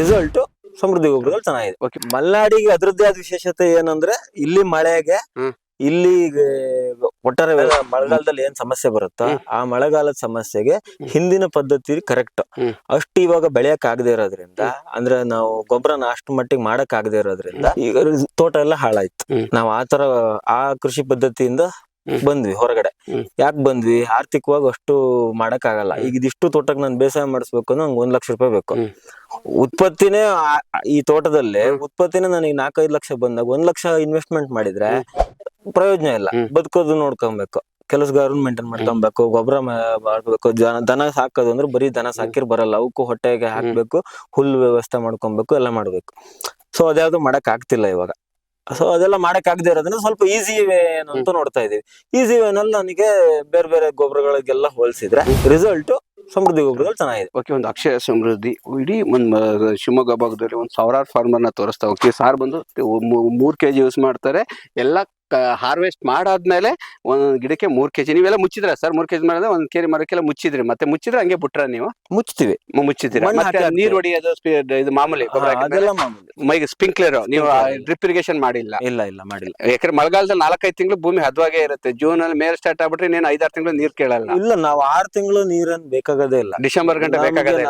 Result ಸಮೃದ್ಧಿ ಗೊಬ್ಬರದಲ್ಲಿ ಚೆನ್ನಾಗಿದೆ. Okay ಮಲ್ನಾಡಿಗೆ ಅದರದ್ದೇ ಆದ ವಿಶೇಷತೆ ಏನಂದ್ರೆ ಇಲ್ಲಿ ಮಳೆಗೆ. ಇಲ್ಲಿ ಒಟ್ಟಾರೆ ಮಳೆಗಾಲದಲ್ಲಿ ಏನ್ ಸಮಸ್ಯೆ ಬರುತ್ತೋ? ಆ ಮಳೆಗಾಲದ ಸಮಸ್ಯೆಗೆ ಹಿಂದಿನ ಪದ್ಧತಿ ಕರೆಕ್ಟ್. ಅಷ್ಟು ಇವಾಗ ಬೆಳೆಯಕ್ ಆಗದೆ ಇರೋದ್ರಿಂದ ಅಂದ್ರೆ ನಾವು ಗೊಬ್ಬರನ ಅಷ್ಟು ಮಟ್ಟಿಗೆ ಮಾಡಕ್ ಆಗದೆ ಇರೋದ್ರಿಂದ ಈಗ ತೋಟ ಎಲ್ಲ ಹಾಳಾಯ್ತು. ನಾವು ಆತರ ಆ ಕೃಷಿ ಪದ್ಧತಿಯಿಂದ. ಬಂದ್ವಿ ಹೊರಗಡೆ. ಯಾಕೆ ಬಂದ್ವಿ? ಆರ್ಥಿಕವಾಗಿ ಅಷ್ಟು ಮಾಡಕ್ ಆಗಲ್ಲ ಈಗ ಇದಿಷ್ಟು ತೋಟಕ್ಕೆ ನಾನು ಬೇಸಾಯ ಮಾಡಿಸ್ಬೇಕು ಅಂದ್ರೆ ನಂಗೆ ಒಂದ್ ಲಕ್ಷ ರೂಪಾಯಿ ಬೇಕು. ಉತ್ಪತ್ತಿನೇ ಈ ತೋಟದಲ್ಲಿ ಉತ್ಪತ್ತಿನೇ ನನಗೆ ನಾಲ್ಕೈದು ಲಕ್ಷ ಬಂದಾಗ ಒಂದ್ ಲಕ್ಷ ಇನ್ವೆಸ್ಟ್ಮೆಂಟ್ ಮಾಡಿದ್ರೆ ಪ್ರಯೋಜನ ಇಲ್ಲ. ಬದುಕೋದು ನೋಡ್ಕೊಬೇಕು. ಕೆಲಸಗಾರನ್ ಮೇಂಟೈನ್ ಮಾಡ್ಕೊಬೇಕು ಗೊಬ್ಬರ ಮಾಡ್ಬೇಕು ಜನ ದನ ಸಾಕೋದು ಅಂದ್ರೆ ಬರೀ ದನ ಸಾಕಿರ್ ಬರಲ್ಲ. ಅವಕ್ಕೂ ಹೊಟ್ಟೆಗೆ ಹಾಕ್ಬೇಕು ಹುಲ್ಲು ವ್ಯವಸ್ಥೆ ಮಾಡ್ಕೊಬೇಕು ಎಲ್ಲ ಮಾಡ್ಬೇಕು. ಸೊ ಅದ್ಯಾವ್ದು ಮಾಡಕ್ ಆಗ್ತಿಲ್ಲ ಇವಾಗ. ಸೊ ಅದೆಲ್ಲ ಮಾಡಕ್ ಆಗದೆ ಇರೋದ್ರಿಂದ ಸ್ವಲ್ಪ ಈಸಿ ವೇ ಅಂತ ನೋಡ್ತಾ ಇದೀವಿ. ಈಸಿ ವೇನಲ್ಲಿ ನನಗೆ ಬೇರೆ ಬೇರೆ ಗೊಬ್ಬರಗಳಿಗೆಲ್ಲ ಹೋಲಿಸಿದ್ರೆ ರಿಸಲ್ಟ್ ಸಮೃದ್ಧಿ ಗೊಬ್ಬರಗಳು ಚೆನ್ನಾಗಿದೆ. ಓಕೆ ಒಂದು ಅಕ್ಷಯ ಸಮೃದ್ಧಿ ಇಡೀ ಒಂದು ಶಿವಮೊಗ್ಗ ಭಾಗದಲ್ಲಿ ಒಂದು ಸಾವಿರಾರು ಫಾರ್ಮರ್ನ ತೋರಿಸ್ತಾ ಹೋಗ್ತೀವಿ. ಸಾರ್ ಬಂದು ಮೂರು ಕೆ ಕೆಜಿ ಯೂಸ್ ಮಾಡ್ತಾರೆ. ಎಲ್ಲ ಹಾರ್ವೆಸ್ಟ್ ಮಾಡಾದ್ಮೇಲೆ ಒಂದೊಂದು ಗಿಡಕ್ಕೆ ಮೂರ್ ಕೆಜಿ. ನೀವೆಲ್ಲ ಮುಚ್ಚಿದ್ರ ಸರ್? ಮೂರ್ ಕೆಜಿ ಮಾಡಿದ್ರೆ ಒಂದ್ ಕೆಜಿ ಮರಕ್ಕೆಲ್ಲ ಮುಚ್ಚಿದ್ರಿ. ಮತ್ತೆ ಮುಚ್ಚಿದ್ರೆ ಹಂಗೆ ಬಿಟ್ರ ನೀವು? ಮುಚ್ತೀವಿ. ಮುಚ್ಚಿದ್ರೆ ಮಣ್ಣು ಮತ್ತೆ ನೀರ್ ಹೊಡಿಯೋದು ಸ್ಪಿ- ಇದು ಮಾಮೂಲಿ ಗೊಬ್ಬರ ಹಾ, ಹಾಕಿದ್ಮೇಲೆ ಅದೆಲ್ಲ ಮಾಮೂಲಿ. ಮೈಗೆ ಸ್ಪ್ರಿಂಕ್ಲರ್ ನೀವು ಡ್ರಿಪ್ ಇರಿಗೇಷನ್ ಮಾಡಿಲ್ಲ. ಇಲ್ಲ ಇಲ್ಲ ಮಾಡಿಲ್ಲ. ಯಾಕಂದ್ರೆ ಮಳೆಗಾಲದಲ್ಲಿ ನಾಲ್ಕೈದು ತಿಂಗಳು ಭೂಮಿ ಹದವಾಗೇ ಇರುತ್ತೆ. ಜೂನ್ ಅಲ್ಲಿ ಮೇಲೆ ಸ್ಟಾರ್ಟ್ ಆಗ್ಬಿಟ್ರೆ ನೀನ್ ಐದಾರು ತಿಂಗಳು ನೀರ್ ಕೇಳಲ್ಲ. ಇಲ್ಲ ನಾವು ಆರ್ ತಿಂಗಳು ನೀರನ್ ಬೇಕಾಗದೇ ಇಲ್ಲ. ಡಿಸೆಂಬರ್ ಗಂಟೆ ನಮ್ಗೆ ಬೇಕಾಗದೇ ಇಲ್ಲ.